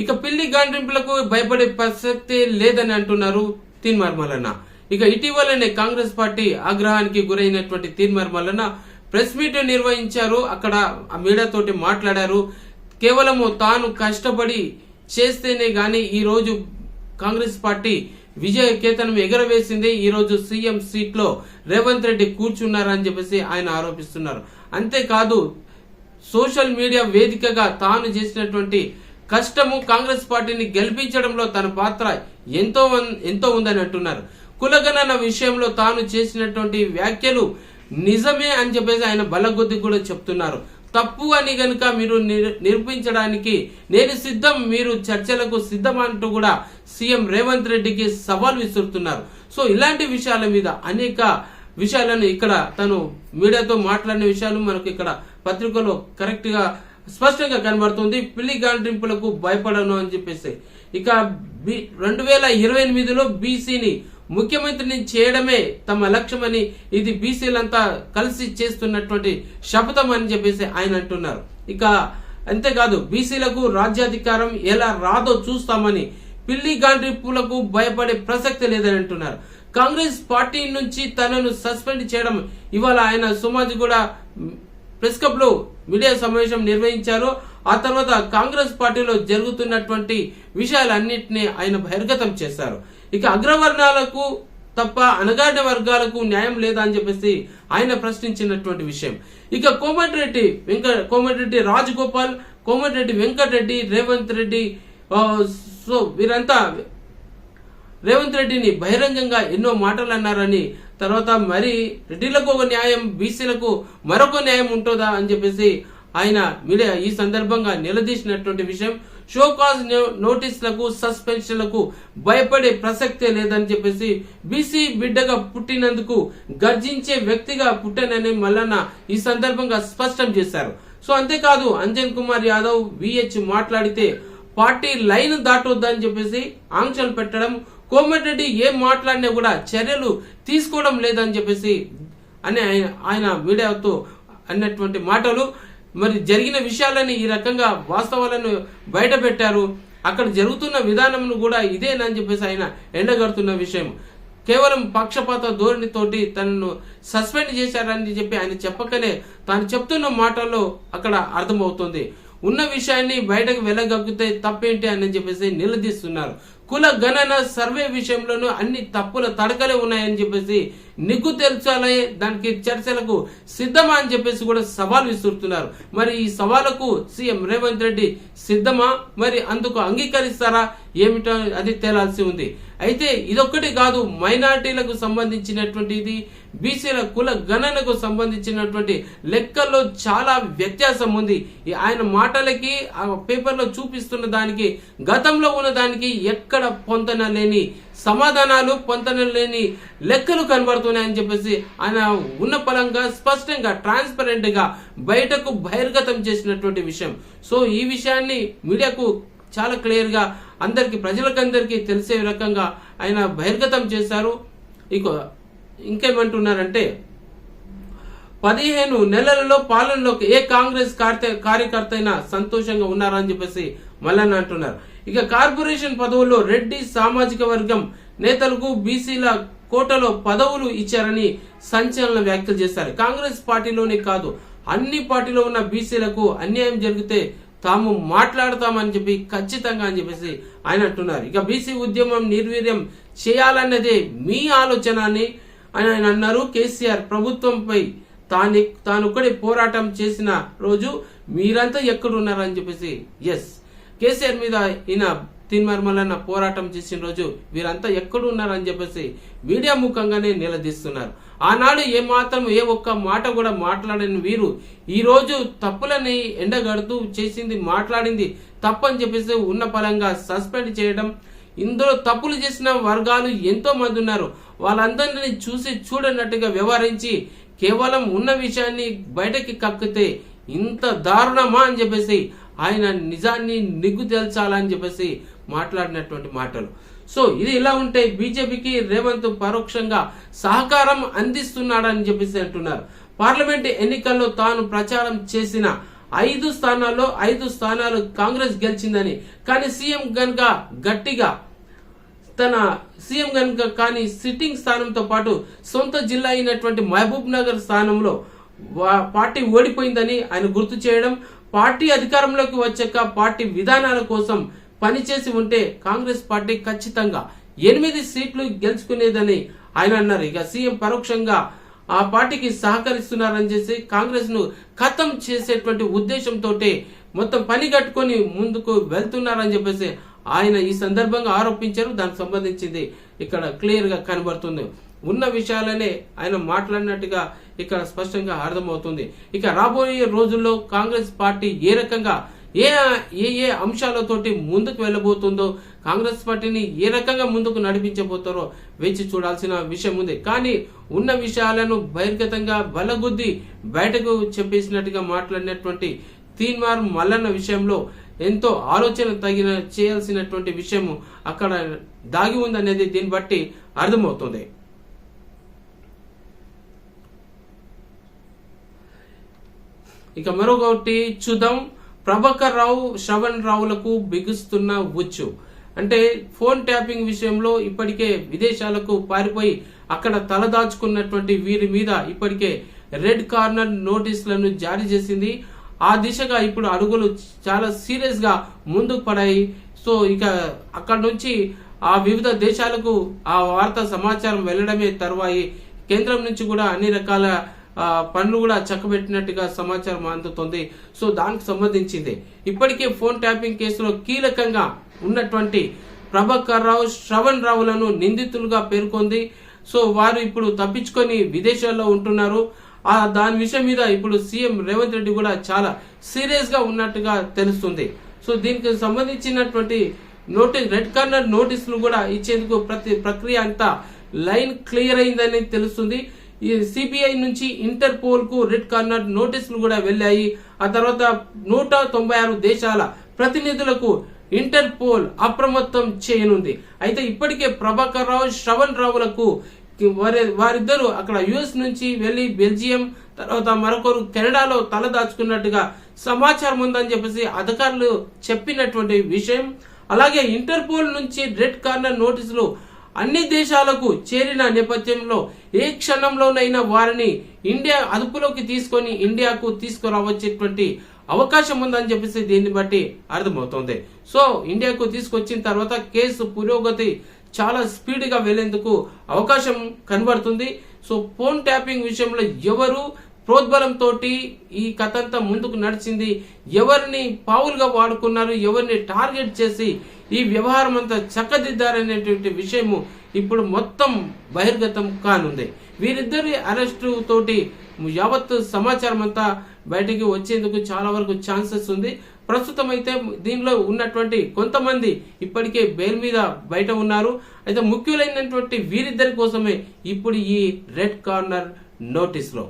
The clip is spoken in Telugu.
ఇక పిల్లి గాండ్రింపులకు భయపడే ప్రసక్తే లేదని అంటున్నారు తీన్మార్ మల్లన్న. ఇక ఇటీవలనే కాంగ్రెస్ పార్టీ ఆగ్రహానికి గురైనటువంటి తీన్మార్ మల్లన్న ప్రెస్ మీట్ నిర్వహించారు. అక్కడ ఆ మీడియా తోటి మాట్లాడారు. కేవలము తాను కష్టపడి చేస్తేనే గాని ఈ రోజు కాంగ్రెస్ పార్టీ విజయ కేతనం ఎగరవేసింది. ఈ రోజు సీఎం సీట్లో రేవంత్ రెడ్డి కూర్చున్నారని చెప్పేసి ఆయన ఆరోపిస్తున్నారు. అంతేకాదు సోషల్ మీడియా వేదికగా తాను చేసినటువంటి కష్టము కాంగ్రెస్ పార్టీని గెలిపించడంలో తన పాత్ర ఎంతో ఎంతో ఉందని అంటున్నారు కులగణన విషయంలో తాను చేసినటువంటి వ్యాఖ్యలు నిజమే అని చెప్పేసి ఆయన బలగొద్ది కూడా చెప్తున్నారు. తప్పు అని గనుక మీరు నిరూపించడానికి నేను సిద్ధం మీరు చర్చలకు సిద్ధం అంటూ కూడా సీఎం రేవంత్ రెడ్డికి సవాల్ విసురుతున్నారు. సో ఇలాంటి విషయాల మీద అనేక విషయాలను ఇక్కడ తను మీడియాతో మాట్లాడిన విషయాలు మనకు ఇక్కడ పత్రికలో కరెక్ట్గా స్పష్టంగా కనబడుతుంది పిల్లి గాలింపులకు భయపడను అని చెప్పేసి. ఇక బి రెండు వేల ఇరవై ఎనిమిదిలో బీసీని ముఖ్యమంత్రిని చేయడమే తమ లక్ష్యమని ఇది బీసీలంతా కలిసి చేస్తున్నటువంటి శపథం అని చెప్పేసి ఆయన అంటున్నారు. ఇక అంతేకాదు బీసీలకు రాజ్యాధికారం ఎలా రాదో చూస్తామని పిల్లి గాండ్రింపులకు భయపడే ప్రసక్తి లేదని అంటున్నారు. కాంగ్రెస్ పార్టీ నుంచి తనను సస్పెండ్ చేయడం ఇవాళ ఆయన సుమాజ్ కూడా ప్రెస్ క్లబ్లో మీడియా సమావేశం నిర్వహించారు. ఆ తర్వాత కాంగ్రెస్ పార్టీలో జరుగుతున్నటువంటి విషయాలన్నింటినీ ఆయన బహిర్గతం చేశారు. ఇక అగ్రవర్ణాలకు తప్ప అనగాడిన వర్గాలకు న్యాయం లేదా అని చెప్పేసి ఆయన ప్రశ్నించినటువంటి విషయం. ఇక కోమటిరెడ్డి వెంక కోమటిరెడ్డి రాజగోపాల్ కోమటిరెడ్డి వెంకటరెడ్డి రేవంత్ రెడ్డి సో వీరంతా రేవంత్ రెడ్డిని బహిరంగంగా ఎన్నో మాటలు అన్నారని తర్వాత మరి రెడ్డిలకు ఒక న్యాయం బీసీలకు మరొక న్యాయం ఉంటుందా అని చెప్పేసి ఆయన మీడియా ఈ సందర్భంగా నిలదీసినటువంటి విషయం. షోకాజ్ నోటీసులకు సస్పెన్షన్లకు భయపడే ప్రసక్తే లేదని చెప్పేసి బీసీ బిడ్డగా పుట్టినందుకు గర్జించే వ్యక్తిగా పుట్టానని మల్లన్న ఈ సందర్భంగా స్పష్టం చేశారు. సో అంతేకాదు అంజన్ కుమార్ యాదవ్ విహెచ్ మాట్లాడితే పార్టీ లైన్ దాటొద్దని చెప్పేసి ఆంక్షలు పెట్టడం కోమటిరెడ్డి ఏం మాట్లాడినా కూడా చర్యలు తీసుకోవడం లేదని చెప్పేసి అని ఆయన ఆయన మీడియాతో అన్నటువంటి మాటలు. మరి జరిగిన విషయాలని ఈ రకంగా వాస్తవాలను బయట పెట్టారు అక్కడ జరుగుతున్న విధానంను కూడా ఇదేనని చెప్పేసి ఆయన ఎండగడుతున్న విషయం. కేవలం పక్షపాత ధోరణితోటి తనను సస్పెండ్ చేశారని చెప్పి ఆయన చెప్పకనే తాను చెప్తున్న మాటల్లో అక్కడ అర్థమవుతుంది. ఉన్న విషయాన్ని బయటకు వెళ్ళగక్కితే తప్పేంటి అని చెప్పేసి నిలదీస్తున్నారు. కుల గణన సర్వే విషయంలోనూ అన్ని తప్పుల తడకలే ఉన్నాయని చెప్పేసి నిగ్గు తెల్చాలే దానికి చర్చలకు సిద్ధమా అని చెప్పేసి కూడా సవాల్ విసురుతున్నారు. మరి ఈ సవాలకు సీఎం రేవంత్ రెడ్డి సిద్ధమా? మరి అందుకు అంగీకరిస్తారా? ఏమిటో అది తేలాల్సి ఉంది. అయితే ఇదొక్కటి కాదు మైనార్టీలకు సంబంధించినటువంటి ఇది బీసీల కుల గణనకు సంబంధించినటువంటి లెక్కల్లో చాలా వ్యత్యాసం ఉంది. ఈ ఆయన మాటలకి ఆ పేపర్లో చూపిస్తున్న దానికి గతంలో ఉన్న దానికి ఎక్కడ పొంతన లేని సమాధానాలు పొంతన లేని లెక్కలు కనబడుతున్నాయని చెప్పేసి ఆయన ఉన్న పలంగా స్పష్టంగా ట్రాన్స్పరెంట్గా బయటకు బహిర్గతం చేసినటువంటి విషయం. సో ఈ విషయాన్ని మీడియాకు చాలా క్లియర్గా అందరికి ప్రజలకందరికీ తెలిసే రకంగా ఆయన బహిర్గతం చేశారు. ఇక ఇంకేమంటున్నారంటే పదిహేను నెలలలో పాలనలోకి ఏ కాంగ్రెస్ కార్యకర్త అయినా సంతోషంగా ఉన్నారని చెప్పేసి మల్లన్న అంటున్నారు. ఇక కార్పొరేషన్ పదవుల్లో రెడ్డి సామాజిక వర్గం నేతలకు బీసీల కోటలో పదవులు ఇచ్చారని సంచలన వ్యాఖ్యలు చేశారు. కాంగ్రెస్ పార్టీలోనే కాదు అన్ని పార్టీలో ఉన్న బీసీలకు అన్యాయం జరిగితే తాము మాట్లాడతామని చెప్పి ఖచ్చితంగా అని చెప్పేసి ఆయన అంటున్నారు. ఇక బీసీ ఉద్యమం నిర్వీర్యం చేయాలన్నదే మీ ఆలోచన అని ఆయన అన్నారు. కేసీఆర్ ప్రభుత్వంపై తాను తానొక్కడే పోరాటం చేసిన రోజు మీరంతా ఎక్కడున్నారని చెప్పేసి ఎస్ కేసీఆర్ మీద ఈయన తిన్మర్మలన్న పోరాటం చేసిన రోజు వీరంతా ఎక్కడున్నారని చెప్పేసి మీడియా ముఖంగానే నిలదీస్తున్నారు. ఆనాడు ఏ మాత్రం ఏ ఒక్క మాట కూడా మాట్లాడని వీరు ఈ రోజు తప్పులని ఎండగడుతూ చేసింది మాట్లాడింది తప్పని చెప్పేసి ఉన్న పరంగా సస్పెండ్ చేయడం ఇందులో తప్పులు చేసిన వర్గాలు ఎంతో మంది ఉన్నారు. వాళ్ళందరినీ చూసి చూడనట్టుగా వ్యవహరించి కేవలం ఉన్న విషయాన్ని బయటకి కక్కితే ఇంత దారుణమా అని చెప్పేసి ఆయన నిజాన్ని నిగ్గు తేల్చాలని చెప్పేసి మాట్లాడినటువంటి మాటలు. సో ఇది ఇలా ఉంటే బీజేపీకి రేవంత్ పరోక్షంగా సహకారం అందిస్తున్నాడని చెప్పేసి అంటున్నారు. పార్లమెంట్ ఎన్నికల్లో తాను ప్రచారం చేసిన ఐదు స్థానాల్లో ఐదు స్థానాలు కాంగ్రెస్ గెలిచిందని కానీ సీఎం గనుక గట్టిగా తన సీఎం గనుక కానీ సిట్టింగ్ స్థానంతో పాటు సొంత జిల్లా అయినటువంటి మహబూబ్ నగర్ స్థానంలో పార్టీ ఓడిపోయిందని ఆయన గుర్తు చేయడం పార్టీ అధికారంలోకి వచ్చాక పార్టీ విధానాల కోసం పనిచేసి ఉంటే కాంగ్రెస్ పార్టీ ఖచ్చితంగా ఎనిమిది సీట్లు గెలుచుకునేదని ఆయన అన్నారు. ఇక సీఎం పరోక్షంగా ఆ పార్టీకి సహకరిస్తున్నారని చేసి కాంగ్రెస్ను ఖతం చేసేటువంటి ఉద్దేశంతో మొత్తం పని కట్టుకొని ముందుకు వెళ్తున్నారని చెప్పేసి ఆయన ఈ సందర్భంగా ఆరోపించారు. దానికి సంబంధించింది ఇక్కడ క్లియర్గా కనబడుతుంది. ఉన్న విషయాలనే ఆయన మాట్లాడినట్టుగా ఇక్కడ స్పష్టంగా అర్థమవుతుంది. ఇక రాబోయే రోజుల్లో కాంగ్రెస్ పార్టీ ఏ రకంగా ఏ ఏ ఏ అంశాలతోటి ముందుకు వెళ్ళబోతుందో కాంగ్రెస్ పార్టీని ఏ రకంగా ముందుకు నడిపించబోతారో వేచి చూడాల్సిన విషయం ఉంది. కానీ ఉన్న విషయాలను బహిర్గతంగా బలగుద్ది బయటకు చెప్పేసినట్టుగా మాట్లాడినటువంటి తీన్మార్ మల్లన్న విషయంలో ఎంతో ఆలోచన తగిన చేయాల్సినటువంటి విషయము అక్కడ దాగి ఉందనేది దీన్ని బట్టి అర్థమవుతుంది. ఇక మరొకటి చూద్దాం. ప్రభాకర్ రావు శ్రవణ్ రావులకు బిగుస్తున్న ఉచ్చు. అంటే ఫోన్ ట్యాపింగ్ విషయంలో ఇప్పటికే విదేశాలకు పారిపోయి అక్కడ తలదాచుకున్నటువంటి వీరి మీద ఇప్పటికే రెడ్ కార్నర్ నోటీసులను జారీ చేసింది. ఆ దిశగా ఇప్పుడు అడుగులు చాలా సీరియస్గా ముందుకు పడాయి. సో ఇక అక్కడ నుంచి ఆ వివిధ దేశాలకు ఆ వార్త సమాచారం వెళ్ళడమే తర్వాయి. కేంద్రం నుంచి కూడా అన్ని రకాల పనులు కూడా చక్కబెట్టినట్టుగా సమాచారం అందుతుంది. సో దానికి సంబంధించింది. ఇప్పటికే ఫోన్ ట్యాపింగ్ కేసులో కీలకంగా ఉన్నటువంటి ప్రభాకర్ రావు శ్రవణ్ రావులను నిందితులుగా పేర్కొంది. సో వారు ఇప్పుడు తప్పించుకొని విదేశాల్లో ఉంటున్నారు. ఆ దాని విషయం మీద ఇప్పుడు సీఎం రేవంత్ రెడ్డి కూడా చాలా సీరియస్గా ఉన్నట్టుగా తెలుస్తుంది. సో దీనికి సంబంధించినటువంటి నోటీస్ రెడ్ కార్నర్ నోటీసులు కూడా ఇచ్చేందుకు ప్రతి ప్రక్రియ అంతా లైన్ క్లియర్ అయిందని తెలుస్తుంది. సిబిఐ నుంచి ఇంటర్పోల్కు రెడ్ కార్నర్ నోటీసులు కూడా వెళ్ళాయి. ఆ తర్వాత నూట తొంభై ఆరు దేశాల ప్రతినిధులకు ఇంటర్పోల్ అప్రమత్తం చేయనుంది. అయితే ఇప్పటికే ప్రభాకర్ రావు శ్రవణ్ రావులకు వారి వారిద్దరూ అక్కడ యుఎస్ నుంచి వెళ్ళి బెల్జియం తర్వాత మరొకరు కెనడాలో తలదాచుకున్నట్టుగా సమాచారం ఉందని చెప్పేసి అధికారులు చెప్పినటువంటి విషయం. అలాగే ఇంటర్పోల్ నుంచి రెడ్ కార్నర్ నోటీసులు అన్ని దేశాలకు చేరిన నేపథ్యంలో ఏ క్షణంలోనైనా వారిని ఇండియా అదుపులోకి తీసుకొని ఇండియాకు తీసుకురావచ్చేటువంటి అవకాశం ఉందని చెప్పేసి దీన్ని బట్టి అర్థమవుతోంది. సో ఇండియాకు తీసుకొచ్చిన తర్వాత కేసు పురోగతి చాలా స్పీడ్గా వెళ్ళేందుకు అవకాశం కనబడుతుంది. సో ఫోన్ ట్యాపింగ్ విషయంలో ఎవరు ప్రోద్బలంతో ఈ కథ అంతా ముందుకు నడిచింది. ఎవరిని పావులుగా వాడుకున్నారు ఎవరిని టార్గెట్ చేసి ఈ వ్యవహారం అంతా చక్కదిద్దారనేటువంటి విషయము ఇప్పుడు మొత్తం బహిర్గతం కానుంది. వీరిద్దరి అరెస్టు తోటి యావత్ సమాచారం అంతా బయటికి వచ్చేందుకు చాలా వరకు ఛాన్సెస్ ఉంది. ప్రస్తుతం అయితే దీనిలో ఉన్నటువంటి కొంతమంది ఇప్పటికే బెయిల్ మీద బయట ఉన్నారు. అయితే ముఖ్యులైనటువంటి వీరిద్దరి కోసమే ఇప్పుడు ఈ రెడ్ కార్నర్ నోటీస్లో